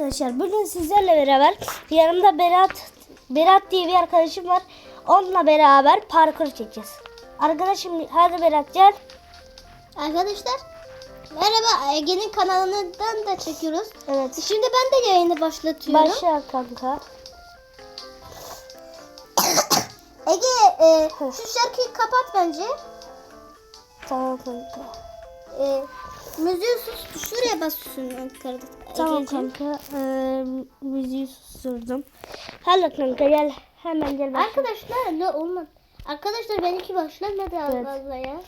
Arkadaşlar bugün sizlerle beraber yanımda Berat Berat diye bir arkadaşım var. Onunla beraber parkur çekeceğiz. Arkadaşım hadi Berat gel. Arkadaşlar merhaba Ege'nin kanalından da çekiyoruz. Evet. Şimdi ben de yayını başlatıyorum. Başla kanka. Ege e, şu şarkıyı kapat bence. Tamam kanka. E, müziği sus şuraya basıyorsun Ankara'da. Tamam Egeciğim. kanka. Ee, müziği susturdum. Hadi kanka gel. Hemen gel başla. Arkadaşlar ne olmadı. Arkadaşlar benimki başlamadı Evet. fazla ya.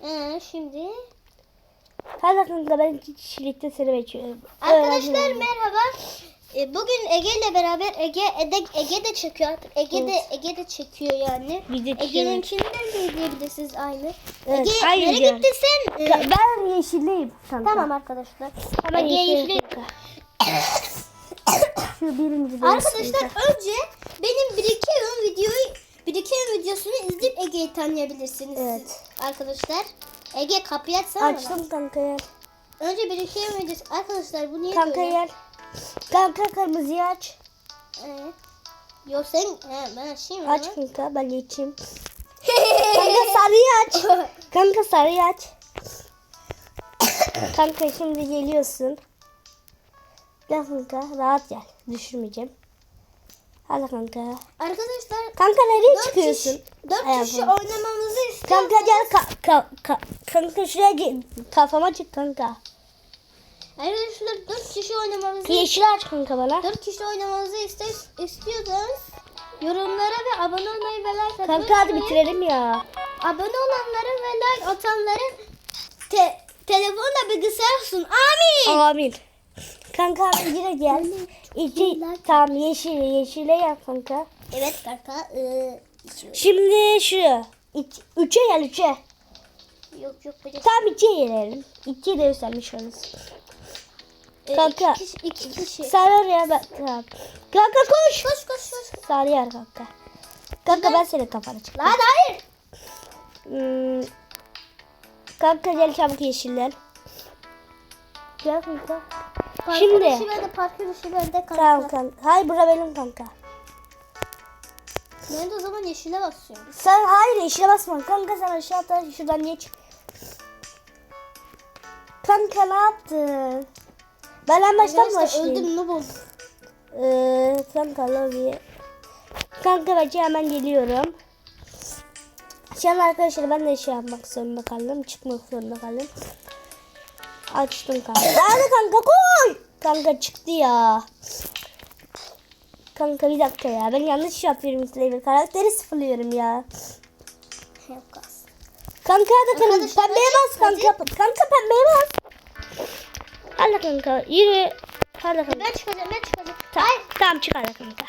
Ee, şimdi Hadi kanka ben iki kişilikte seni bekliyorum. Arkadaşlar merhaba. E, Bugün Ege ile beraber Ege Ege, Ege de çekiyor artık. Ege de Ege de çekiyor yani. Biz de Ege'ninkinden de izleyebilirsiniz aynı. Evet, Ege aynı nereye yani. gittin sen? E, Ka- Ben yeşilleyim kanka. tamam arkadaşlar. Hemen Ege yeşil. yeşil. Şu birinci Arkadaşlar önce benim birikiyorum videoyu birikiyorum videosunu izleyip Ege'yi tanıyabilirsiniz. Evet. Arkadaşlar Ege kapıyı açsana. Açtım kanka gel. Önce birikiyorum videosu. Arkadaşlar bu niye Kanka böyle? gel. Kanka kırmızıyı aç. Ee, Yok sen he, ben açayım Aç mı? kanka ben geçeyim. Kanka sarıyı aç. Kanka sarıyı aç. kanka şimdi geliyorsun. Gel kanka rahat gel. Düşürmeyeceğim. Hadi kanka. Arkadaşlar Kanka nereye dört çıkıyorsun? kişi, dört Ayağım kişi oynamamızı istiyorum. Kanka gel ka ka ka kanka şuraya gel. Kafama çık kanka. Arkadaşlar dört kişi oynamamızı Yeşil aç kanka bana. dört kişi oynamamızı iste, istiyorsanız yorumlara ve abone olmayı ve like atmayı Kanka hadi bitirelim ya. Abone olanların ve like atanların te, telefonla bilgisayar olsun. Amin. Amin. Kanka yine gel. İki, tamam yeşil yeşile yap kanka. Evet kanka. Ee, Şimdi şu. İki, üçe gel üçe. yok yok. Tam ikiye gelelim. İkiye de yükselmiş oluruz. Ee, kanka. iki kişi. Iki kişi. Sen oraya bak. Tamam. Kanka koş. Koş koş koş. Sarı yer kanka. Kanka ben senin kafana çıktım. Lan hayır. Hmm. Kanka gel çabuk yeşiller. Gel kanka. Parkur Şimdi. işi bende, parkur işi bende kanka. Tamam kanka. Hayır bura benim kanka. Ben de o zaman yeşile basıyorum. Sen hayır yeşile basma. Kanka sen aşağı atla şuradan geç. Kanka ne yaptın? Ben en baştan Arkadaşlar başlayayım. öldüm ne oldu? Ee, kanka lobby. Kanka bence hemen geliyorum. Şu an arkadaşlar ben de şey yapmak zorunda kaldım. Çıkmak zorunda kaldım. Açtım kanka. Hadi kanka koy. Kanka çıktı ya. Kanka bir dakika ya. Ben yanlış yapıyorum Slaver. Karakteri sıfırlıyorum ya. Yok az. Kanka hadi kanka. Pembeye bas kanka. Kanka pembeye bas. Hadi kanka. Yürü. Hadi kanka. Ben çıkacağım ben çıkacağım. Tamam, tamam çık hadi kanka.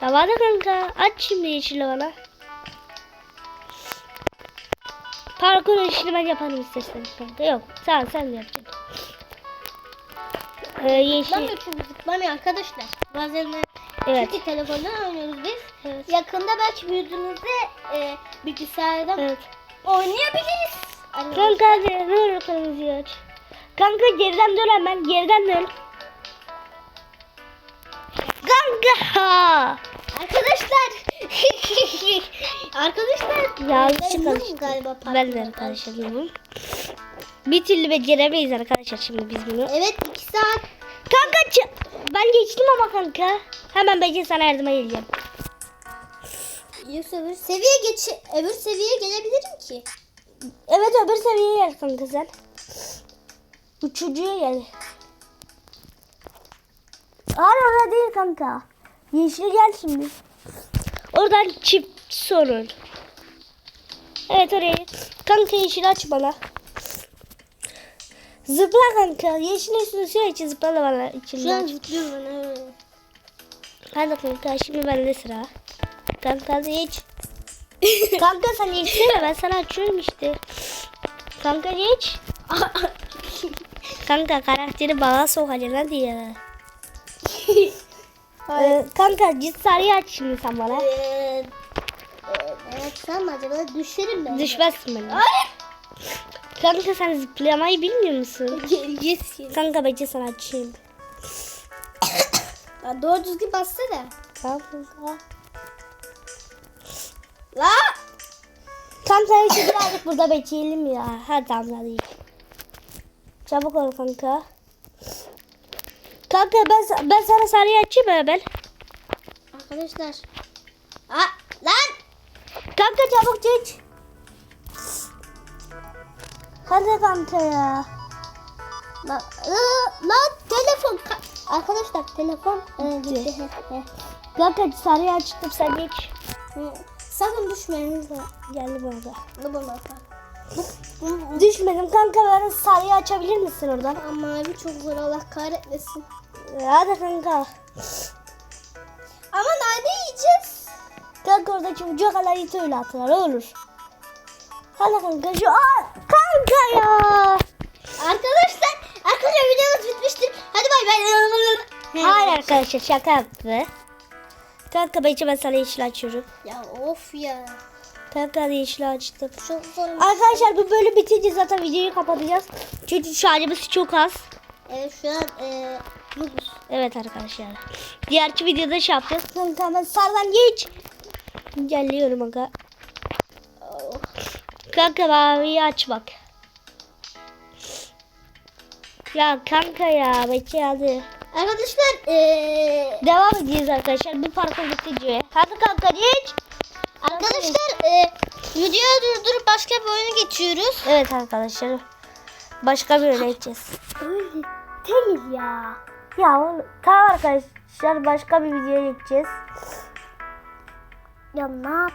Tamam hadi kanka. Aç şimdi yeşili bana. Parkur yeşili ben yaparım istersen kanka. Yok sen sen yapacaksın. Ee, yeşil. Çünkü zıplamıyor arkadaşlar. Bazen de Evet. çünkü telefondan oynuyoruz biz. Evet. Yakında belki büyüdüğümüzde e, bilgisayardan Evet. oynayabiliriz. Kanka hadi ne olur kırmızıyı aç. Kanka geriden dön hemen geriden dön. Kanka. Arkadaşlar. arkadaşlar. Karıştırdım. yokum galiba Ben de parkurda. arkadaşlarım. Bir türlü beceremeyiz arkadaşlar şimdi biz bunu. Evet iki saat. Kanka ben geçtim ama kanka. Hemen Becir sana yardıma geleceğim. Yoksa öbür seviye geç öbür seviyeye gelebilirim ki. Evet öbür seviyeye gel kanka sen. Üçüncüye gel. Hayır orada değil kanka. Yeşil gel şimdi. Oradan çift sorun. Evet oraya. Kanka yeşil aç bana. Zıpla kanka. Yeşil üstüne sürekli zıpla da bana Şu içinden. an zıplıyorum ben. evet. Hadi kanka şimdi bende sıra. Kanka hadi geç. kanka sen geçsene ben sana açıyorum işte. Kanka geç. kanka karakteri bana sokacaksın hadi ya. Ee, kanka git sarıyı aç şimdi sen bana. Ee, evet acaba düşerim ben. Düşmezsin. Hayır. Kanka sen zıplamayı bilmiyor musun? Şimdi. Kanka bence sana açayım. Ya doğru düzgün bassana. Kanka. La! Kanka işte birazcık burada bekleyelim ya. Damla değil. Çabuk ol kanka. Kanka ben, ben sana sarıyı açayım mı hemen? Arkadaşlar. Aa, lan! Kanka çabuk geç. Hadi kanka ya. Lan, lan telefon. ka- Arkadaşlar telefon. Kanka sarıyı açtım sen geç. Sakın düşmeyiniz de. Geldim orada. Ne bana Düşmedim kanka ben sarıyı açabilir misin oradan? Ama mavi çok zor Allah kahretmesin. Hadi kanka. Ama nerede yiyeceğiz? Kanka oradaki ucu kadar it öyle atlar olur. Hadi kanka şu Aa, kanka ya. Arkadaşlar, arkadaşlar videomuz bitmiştir. Hadi bay bay. Hayır arkadaşlar şaka yaptı. Kanka bence ben sana yeşil açıyorum. Ya of ya. Hadi yeşil açtım. Çok zor. Arkadaşlar bu bölüm bitince zaten videoyu kapatacağız. Çünkü şarjımız çok az. Evet şu an e. Evet arkadaşlar. Diğerki videoda şey yapacağız. Kanka sardan geç. Geliyorum aga. Oh. Kanka maviyi aç bak. Ya kanka ya bekle hadi. Arkadaşlar e, Devam edeceğiz arkadaşlar. Bu parkur bitince. Hadi kanka geç. Arkadaşlar e, videoyu durdurup başka bir oyuna geçiyoruz. Evet arkadaşlar. Başka bir yere gideceğiz. Öyle değil ya. Ya oğlum, tamam arkadaşlar başka bir videoya gideceğiz. Ya ne yap?